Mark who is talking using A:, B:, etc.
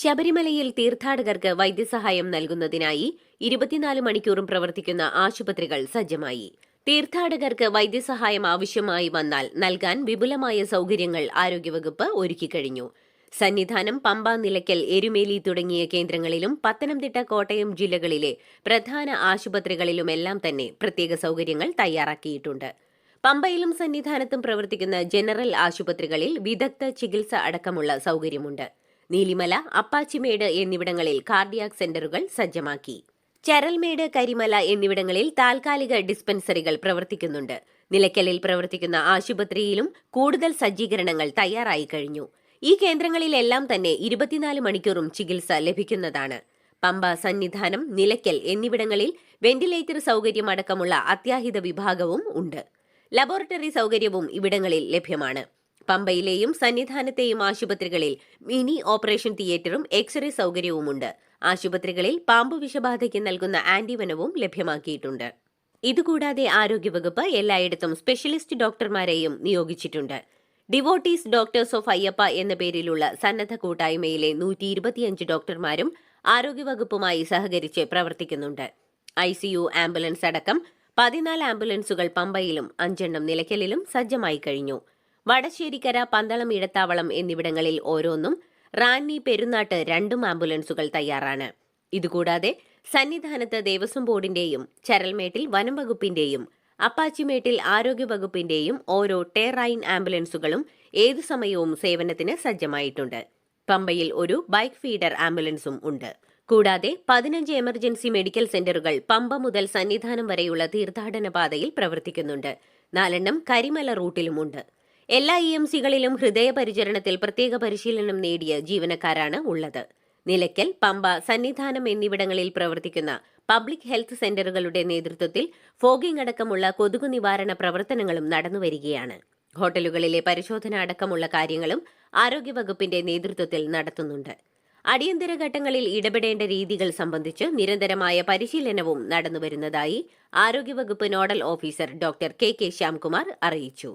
A: ശബരിമലയിൽ തീർത്ഥാടകർക്ക് വൈദ്യസഹായം നൽകുന്നതിനായി ഇരുപത്തിനാല് മണിക്കൂറും പ്രവർത്തിക്കുന്ന ആശുപത്രികൾ സജ്ജമായി. തീർത്ഥാടകർക്ക് വൈദ്യസഹായം ആവശ്യമായി വന്നാൽ നൽകാൻ വിപുലമായ സൗകര്യങ്ങൾ ആരോഗ്യവകുപ്പ് ഒരുക്കിക്കഴിഞ്ഞു സന്നിധാനം പമ്പ നിലയ്ക്കൽ എരുമേലി തുടങ്ങിയ കേന്ദ്രങ്ങളിലും പത്തനംതിട്ട കോട്ടയം ജില്ലകളിലെ പ്രധാന ആശുപത്രികളിലുമെല്ലാം തന്നെ പ്രത്യേക സൗകര്യങ്ങൾ തയ്യാറാക്കിയിട്ടുണ്ട്. പമ്പയിലും സന്നിധാനത്തും പ്രവർത്തിക്കുന്ന ജനറൽ ആശുപത്രികളിൽ വിദഗ്ധ ചികിത്സ അടക്കമുള്ള സൗകര്യമുണ്ട്. നീലിമല അപ്പാച്ചിമേട് എന്നിവിടങ്ങളിൽ കാർഡിയാക് സെന്ററുകൾ സജ്ജമാക്കി. ചരൽമേട് കരിമല എന്നിവിടങ്ങളിൽ താൽക്കാലിക ഡിസ്പെൻസറികൾ പ്രവർത്തിക്കുന്നുണ്ട്. നിലയ്ക്കലിൽ പ്രവർത്തിക്കുന്ന ആശുപത്രിയിലും കൂടുതൽ സജ്ജീകരണങ്ങൾ തയ്യാറായി കഴിഞ്ഞു. ഈ കേന്ദ്രങ്ങളിലെല്ലാം തന്നെ ഇരുപത്തിനാല് മണിക്കൂറും ചികിത്സ ലഭിക്കുന്നതാണ്. പമ്പ സന്നിധാനം നിലയ്ക്കൽ എന്നിവിടങ്ങളിൽ വെന്റിലേറ്റർ സൗകര്യമടക്കമുള്ള അത്യാഹിത വിഭാഗവും ഉണ്ട്. ലബോറട്ടറി സൗകര്യവും ഇവിടങ്ങളിൽ ലഭ്യമാണ്. പമ്പയിലെയും സന്നിധാനത്തെയും ആശുപത്രികളിൽ മിനി ഓപ്പറേഷൻ തിയേറ്ററും എക്സ്റേ സൗകര്യവുമുണ്ട്. ആശുപത്രികളിൽ പാമ്പ് വിഷബാധയ്ക്ക് നൽകുന്ന ആന്റിവനവും ലഭ്യമാക്കിയിട്ടുണ്ട്. ഇതുകൂടാതെ ആരോഗ്യവകുപ്പ് എല്ലായിടത്തും സ്പെഷ്യലിസ്റ്റ് ഡോക്ടർമാരെയും നിയോഗിച്ചിട്ടുണ്ട്. ഡിവോട്ടീസ് ഡോക്ടേഴ്സ് ഓഫ് അയ്യപ്പ എന്ന പേരിലുള്ള സന്നദ്ധ കൂട്ടായ്മയിലെ നൂറ്റി ഇരുപത്തിയഞ്ച് ഡോക്ടർമാരും ആരോഗ്യവകുപ്പുമായി സഹകരിച്ച് പ്രവർത്തിക്കുന്നുണ്ട്. ഐ സിയു ആംബുലൻസ് അടക്കം പതിനാല് ആംബുലൻസുകൾ പമ്പയിലും അഞ്ചെണ്ണം നിലയ്ക്കലിലും സജ്ജമായി കഴിഞ്ഞു. വടശ്ശേരിക്കര പന്തളം ഇടത്താവളം എന്നിവിടങ്ങളിൽ ഓരോന്നും റാന്നി പെരുന്നാട്ട് രണ്ടും ആംബുലൻസുകൾ തയ്യാറാണ്. ഇതുകൂടാതെ സന്നിധാനത്ത് ദേവസ്വം ബോർഡിന്റെയും ചരൽമേട്ടിൽ വനം വകുപ്പിന്റെയും അപ്പാച്ചിമേട്ടിൽ ആരോഗ്യവകുപ്പിന്റെയും ഓരോ ടെറൈൻ ആംബുലൻസുകളും ഏതു സമയവും സേവനത്തിന് സജ്ജമായിട്ടുണ്ട്. പമ്പയിൽ ഒരു ബൈക്ക് ഫീഡർ ആംബുലൻസും ഉണ്ട്. കൂടാതെ പതിനഞ്ച് എമർജൻസി മെഡിക്കൽ സെന്ററുകൾ പമ്പ മുതൽ സന്നിധാനം വരെയുള്ള തീർത്ഥാടന പാതയിൽ പ്രവർത്തിക്കുന്നുണ്ട്. നാലെണ്ണം കരിമല റൂട്ടിലുമുണ്ട്. എല്ലാ ഇ എം സികളിലും ഹൃദയപരിചരണത്തിൽ പ്രത്യേക പരിശീലനം നേടിയ ജീവനക്കാരാണ് ഉള്ളത്. നിലയ്ക്കൽ പമ്പ സന്നിധാനം എന്നിവിടങ്ങളിൽ പ്രവർത്തിക്കുന്ന പബ്ലിക് ഹെൽത്ത് സെന്ററുകളുടെ നേതൃത്വത്തിൽ ഫോഗിംഗ് അടക്കമുള്ള കൊതുകു നിവാരണ പ്രവർത്തനങ്ങളും നടന്നുവരികയാണ് ഹോട്ടലുകളിലെ പരിശോധന അടക്കമുള്ള കാര്യങ്ങളും ആരോഗ്യവകുപ്പിന്റെ നേതൃത്വത്തിൽ നടത്തുന്നുണ്ട്. അടിയന്തര ഘട്ടങ്ങളിൽ ഇടപെടേണ്ട രീതികൾ സംബന്ധിച്ച് നിരന്തരമായ പരിശീലനവും നടന്നുവരുന്നതായി ആരോഗ്യവകുപ്പ് nodal officer doctor K K Shyamkumar അറിയിച്ചു.